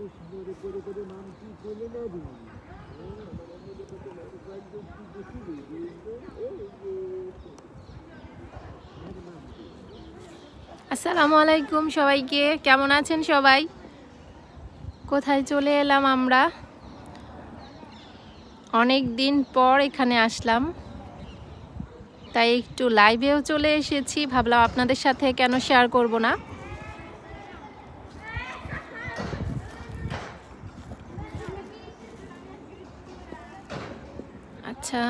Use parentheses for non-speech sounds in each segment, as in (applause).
কৃষ্ণরে করে করে নাম কি আসসালামু আলাইকুম সবাইকে, কেমন আছেন সবাই? কোথায় চলে এলাম আমরা? অনেক দিন পর এখানে আসলাম, তাই একটু লাইভেও চলে এসেছি, ভাবলাম আপনাদের সাথে কেন শেয়ার করব না। আচ্ছা।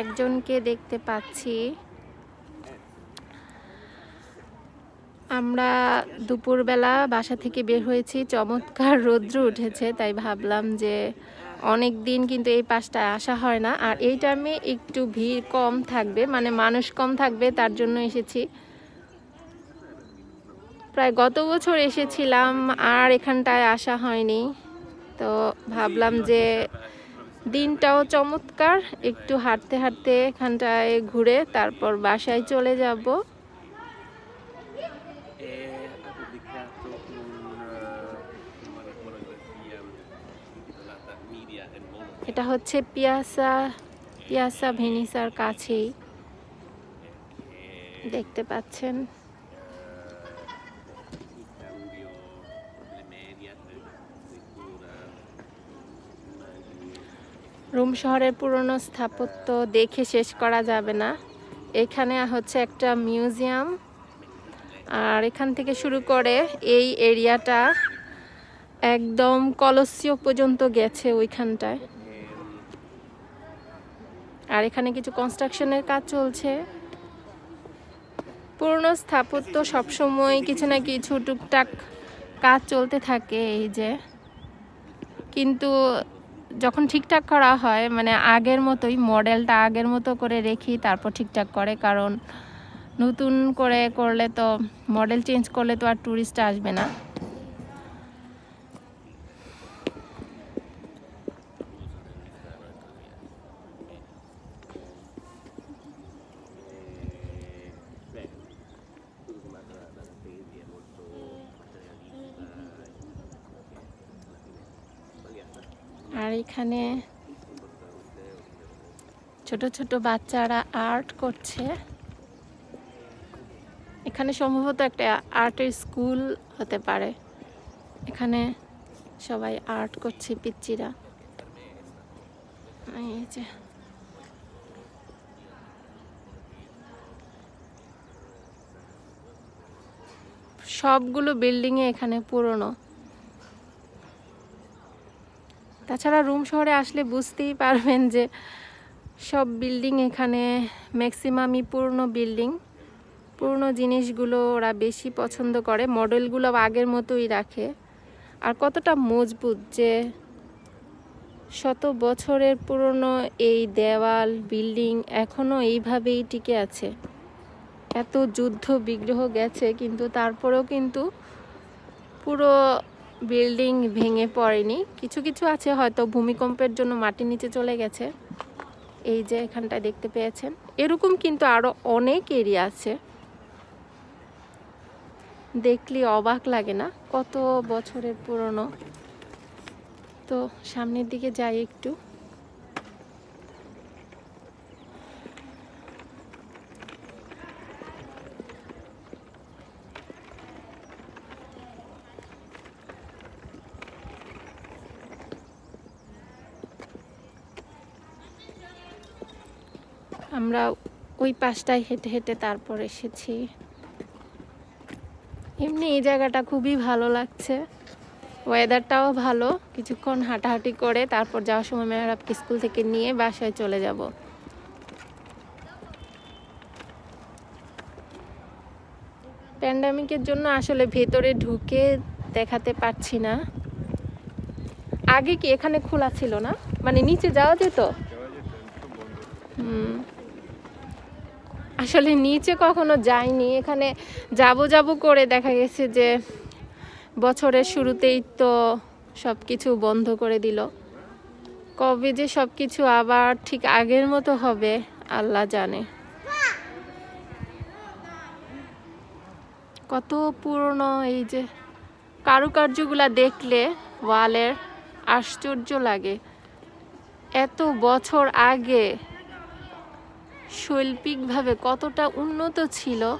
একজনকে দেখতে পাচ্ছি। আমরা দুপুরবেলা বাসা থেকে বের হয়েছি। চমৎকার রৌদ্র উঠেছে, তাই ভাবলাম যে অনেক দিন কিন্তু এই পাশটায় আসা হয় না। আর এই টাইমে একটু ভিড় কম থাকবে মানে মানুষ কম থাকবে, তার জন্য এসেছি। প্রায় গত বছর এসেছিলাম, আর এখানটায় আসা হয়নি। তো ভাবলাম যে দিনটাও চমৎকার, একটু হাঁটতে হাঁটতে এখানটায় ঘুরে তারপর বাসায় চলে যাব। এটা হচ্ছে পিয়াসা পিয়াসা ভেনিসার কাছেই। দেখতে পাচ্ছেন. রোম শহরের পুরনো স্থাপত্য দেখে শেষ করা যাবে না। এখানে হচ্ছে একটা মিউজিয়াম। আর এখান থেকে শুরু করে এই এরিয়াটা একদম কলসিও পর্যন্ত গেছে ওইখানটায়। আর এখানে কিছু কনস্ট্রাকশনের কাজ চলছে। পুরনো স্থাপত্য সবসময় কিছু না কিছু টুকটাক কাজ চলতে থাকে এই যে। কিন্তু যখন ঠিকঠাক করা হয় মানে আগের মতোই মডেলটা আগের মতো করে রেখি, তারপর ঠিকঠাক করে, কারণ নতুন করে করলে তো, মডেল চেঞ্জ করলে তো আর ট্যুরিস্ট আসবে না। এখানে ছোট ছোট বাচ্চারা আর্ট করছে। এখানে সম্ভবত একটা আর্টের স্কুল হতে পারে। এখানে সবাই আর্ট করছে, পিচ্চিরা। সবগুলো বিল্ডিংয়ে এখানে পুরনো। তাছাড়া রুম শহরে আসলে বুঝতেই পারবেন যে সব বিল্ডিং এখানে ম্যাক্সিমামই পুরনো বিল্ডিং পুরনো জিনিসগুলো ওরা বেশি পছন্দ করে মডেলগুলো আগের মতোই রাখে। আর কতটা মজবুত যে শত বছরের পুরনো এই দেওয়াল বিল্ডিং এখনও এইভাবেই টিকে আছে। এত যুদ্ধ বিগ্রহ গেছে, কিন্তু তারপরেও কিন্তু পুরো বিল্ডিং ভেঙে পড়েনি। কিছু কিছু আছে হয়তো ভূমিকম্পের জন্য মাটির নিচে চলে গেছে। এই যে এখানটায় দেখতে পেয়েছেন। এরকম কিন্তু আরও অনেক এরিয়া আছে। দেখলে অবাক লাগে না? কত বছরের পুরনো। তো সামনের দিকে যাই একটু। আমরা ওই পাশটায় হেঁটে হেঁটে তারপর এসেছি। এমনি এই জায়গাটা খুবই ভালো লাগছে। ওয়েদারটাও ভালো। কিছুক্ষণ হাঁটাহাঁটি করে তারপর যাওয়ার সময় মেয়েরাবকে স্কুল থেকে নিয়ে বাসায় চলে যাব। প্যান্ডামিকের জন্য আসলে ভেতরে ঢুকে দেখাতে পারছি না। আগে কি এখানে খোলা ছিল না? মানে নিচে যাওয়া যেত? হুম। আসলে নিচে কখনো যাইনি। এখানে যাব যাব করে দেখা গেছে যে বছরের শুরুতেই তো সব কিছু বন্ধ করে দিল। কবে যে সব কিছু আবার ঠিক আগের মতো হবে, আল্লাহ জানে। কত পুরনো এই যে কারুকার্যগুলা দেখলে ওয়ালের আশ্চর্য লাগে। এত বছর আগে শৈল্পিকভাবে কতটা উন্নত ছিল?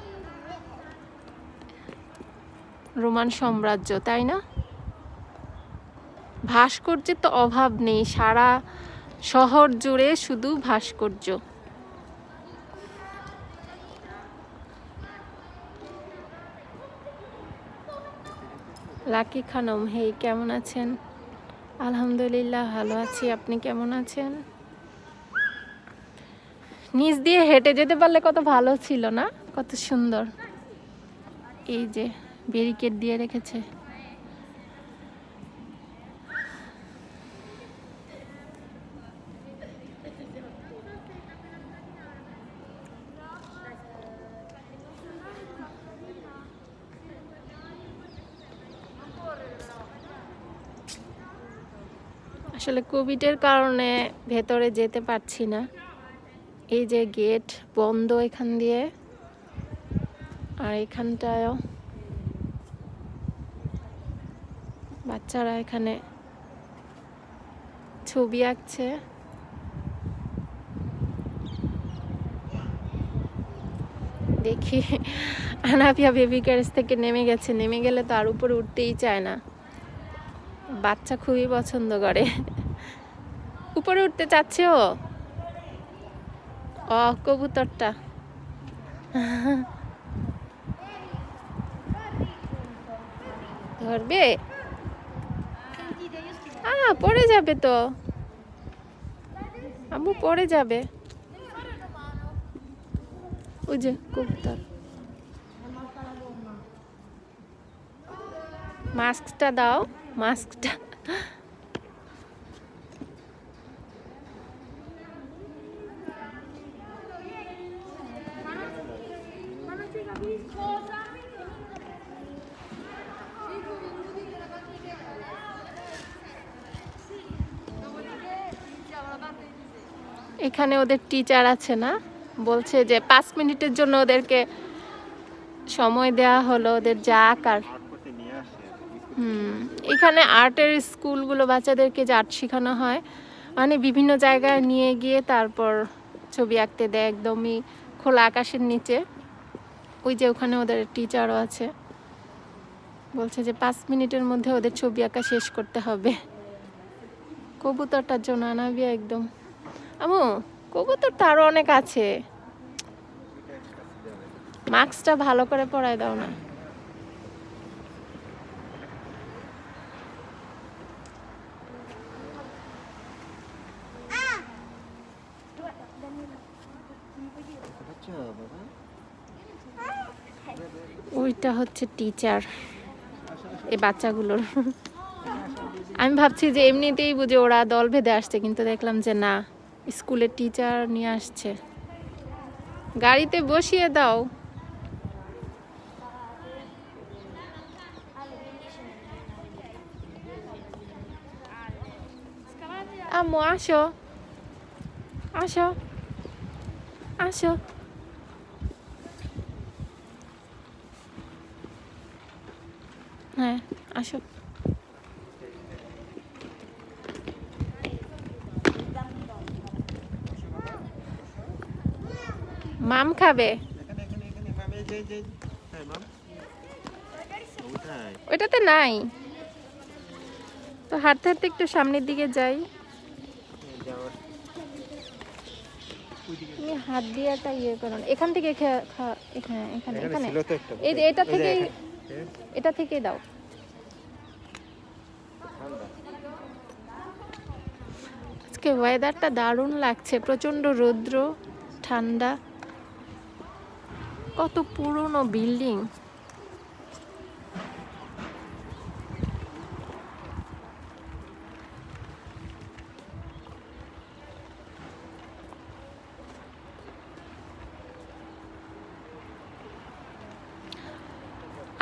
রোমান সাম্রাজ্য, তাই না? ভাস্কর্যের তো অভাব নেই, সারা শহর জুড়ে শুধু ভাস্কর্য। লাকি খানম, হেই, কেমন আছেন? আলহামদুলিল্লাহ, ভালো আছি। আপনি কেমন আছেন? নিচ দিয়ে হেঁটে যেতে পারলে কত ভালো ছিল না? কত সুন্দর। এই যে ব্যারিকেড দিয়ে রেখেছে। আসলে কোভিডের কারণে ভেতরে যেতে পারছি না। এই যে গেট বন্ধ এখান দিয়ে, আর এখানটায়ও বাচ্চারা এখানে ছবি আঁকছে। দেখি, আনাপিয়া বেবি ক্যারেজ থেকে নেমে গেছে। নেমে গেলে তো আর উপরে উঠতেই চায় না। বাচ্চা খুবই পছন্দ করে। উপরে উঠতে চাচ্ছে ও? ও কবুতরটা। ধরবে? পড়ে যাবে তো। আম্মু, পড়ে যাবে। ওই যে কবুতর। মাস্কটা দাও, মাস্কটা। এখানে ওদের টিচার আছে না? বলছে যে পাঁচ মিনিটের জন্য ওদেরকে সময় দেওয়া হলো, ওদের যা আঁকার। হুম, এখানে আর্টের স্কুলগুলো বাচ্চাদেরকে যে আর্ট শেখানো হয় মানে বিভিন্ন জায়গায় নিয়ে গিয়ে তারপর ছবি আঁকতে দেয় একদমই খোলা আকাশের নিচে। ওই যে ওখানে ওদের টিচারও আছে। বলছে যে পাঁচ মিনিটের মধ্যে ওদের ছবি আঁকা শেষ করতে হবে। কবুতরটার জন্য আনাবি একদম। আমু কবুতর তো আরও অনেক আছে। মাস্কটা ভালো করে পরায় দাও না। ওইটা হচ্ছে টিচার এই বাচ্চাগুলোর। আমি ভাবছি যে এমনিতেই বুঝে ওরা দল ভেদে আসছে, কিন্তু দেখলাম যে না। স্কুলের টিচার নিয়ে আসছে। গাড়িতে বসিয়ে দাও। আম্মু আসো। আসো। আসো। হ্যাঁ আসো মাম খাবে এখানে এখানে এখানে মাম এই যে এই যে হ্যাঁ মাম খাবে? ওইটাতে নাই। তো হাঁটতে হাঁটতে একটু সামনের দিকে যাই। তুমি হাত দিয়ে একটা ইয়ে করো এখান থেকে খা- এখানে এখানে এখানে। এটা থেকেই এটা থেকেই দাও। আজকে ওয়েদারটা দারুণ লাগছে। প্রচণ্ড রৌদ্র ঠান্ডা। কত পুরনো বিল্ডিং।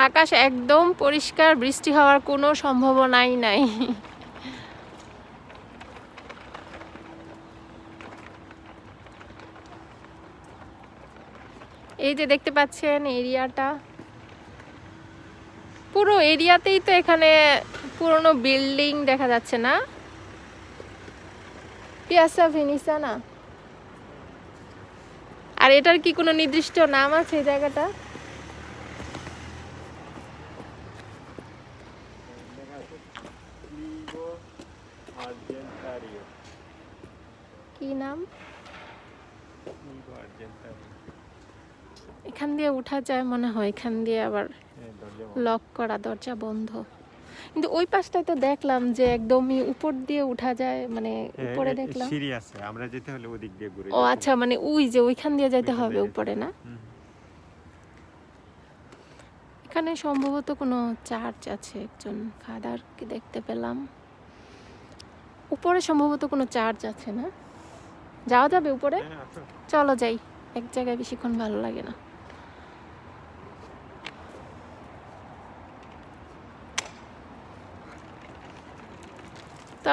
আকাশ একদম পরিষ্কার বৃষ্টি হওয়ার কোনো সম্ভাবনাই নাই। এই যে দেখতে পাচ্ছেন এরিয়াটা। পুরো এরিয়াতেই তো এখানে পুরনো বিল্ডিং দেখা যাচ্ছে না। পিয়াসা ভেনিসা না আর এটার কি কোনো নির্দিষ্ট নাম আছে এই জায়গাটা? কি নাম? এখান দিয়ে উঠা যায় মনে হয় এখান দিয়ে আবার হ্যাঁ, লক করা দরজা বন্ধ। কিন্তু ওই পাশটায় তো দেখলাম যে একদমই উপর দিয়ে উঠা যায় মানে উপরে দেখলাম। সিঁড়ি আছে আমরা যেতে হলে ওদিক দিয়ে ঘুরে ও আচ্ছা মানে ওই যে ওইখান দিয়ে ওইখান হবে উপরে না? এখানে সম্ভবত কোনো চার্চ আছে একজন ফাদারকে দেখতে পেলাম। উপরে সম্ভবত কোনো চার্চ আছে না? যাওয়া যাবে উপরে? হ্যাঁ, চলো যাই এক জায়গায় বেশিক্ষণ ভালো লাগে না।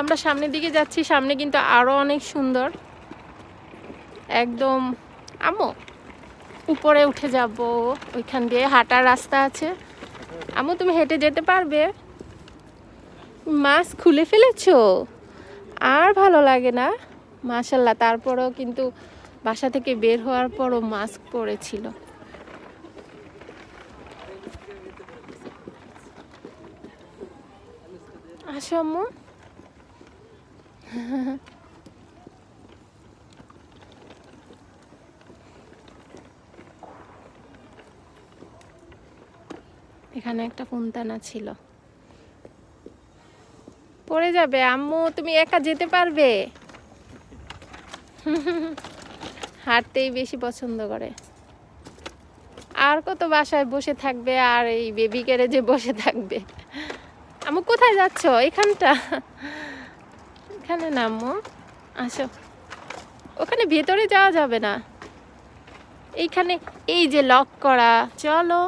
আমরা সামনের দিকে যাচ্ছি, সামনে কিন্তু আরও অনেক সুন্দর। একদম আমো উপরে উঠে যাব, ওইখান দিয়ে হাঁটার রাস্তা আছে। আমু তুমি হেঁটে যেতে পারবে। মাস্ক খুলে ফেলেছো? আর ভালো লাগে না। মাশাল্লাহ তারপরেও কিন্তু বাসা থেকে বের হওয়ার পরও মাস্ক পরেছিল। আসো আম্মু। (laughs) এখানে একটা ফুনতানা ছিল। পড়ে যাবে, আম্মু, তুমি একা যেতে পারবে? (laughs) হাঁটতেই বেশি পছন্দ করে। আর কত বাসায় বসে থাকবে, আর এই বেবি কেড়ে যে বসে থাকবে? (laughs) আম্মু, কোথায় যাচ্ছ? এখানটা? এখানে নামো আসো। ওখানে ভেতরে যাওয়া যাবে না। এইখানে এই যে লক করা, চলো।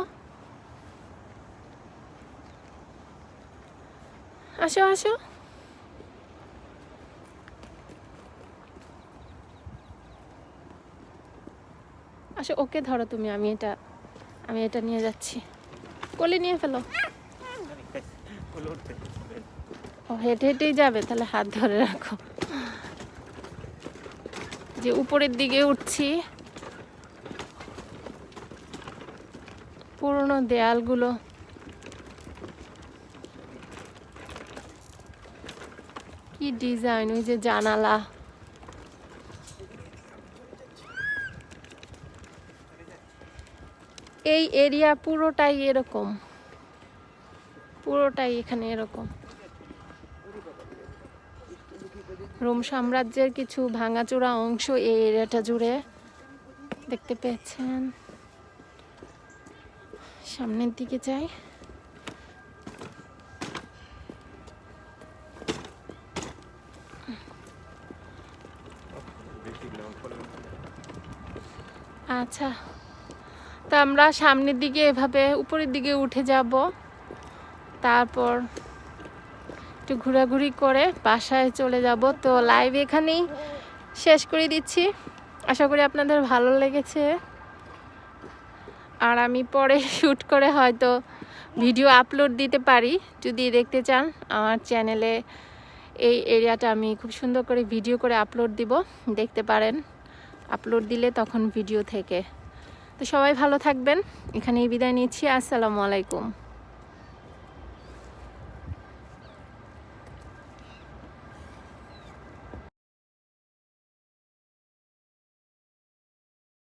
আসো আসো। আসো, ওকে ধরো তুমি, আমি এটা আমি এটা নিয়ে যাচ্ছি। কোলে নিয়ে ফেলো। ও, হেঁটে হেঁটেই যাবে, তাহলে হাত ধরে রাখো। যে উপরের দিকে উঠছি, পুরনো দেয়ালগুলো। কি ডিজাইন, ওই যে জানালা। এই এরিয়া পুরোটাই এরকম। পুরোটাই এখানে এরকম। রোম সাম্রাজ্যের কিছু ভাঙাচোরা অংশ এই এরিয়াটা জুড়ে দেখতে পেয়েছেন। সামনের দিকে যাই। আচ্ছা তো আমরা সামনের দিকে এভাবে উপরের দিকে উঠে যাব। তারপর একটু ঘোরাঘুরি করে বাসায় চলে যাব। তো লাইভ এখানেই শেষ করে দিচ্ছি। আশা করি আপনাদের ভালো লেগেছে। আর আমি পরে শ্যুট করে হয়তো ভিডিও আপলোড দিতে পারি। যদি দেখতে চান, আমার চ্যানেলে এই এরিয়াটা আমি খুব সুন্দর করে ভিডিও করে আপলোড দিব। দেখতে পারেন। আপলোড দিলে তখন ভিডিও থেকে। তো সবাই ভালো থাকবেন। এখানেই বিদায় নিচ্ছি। আসসালামু আলাইকুম।